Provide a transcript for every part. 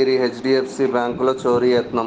Mangalagiri HDFC బ్యాంకులో చోరీ యత్నం.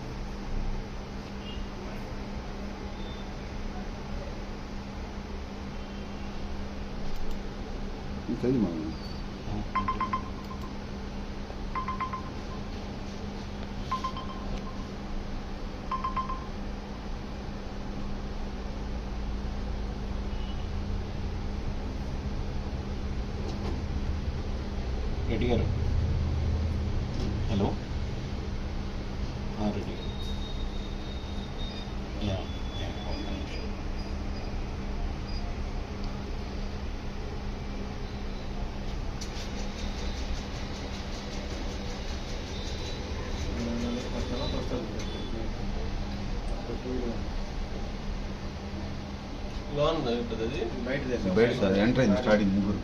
தெரியுமா ரெடியாக ஹலோ ஆ ரெடியாக లోన్ ఉంటుంది బయట ఎంట్రీ స్టార్టింగ్ ముగ్గురు.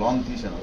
లోన్ తీసాను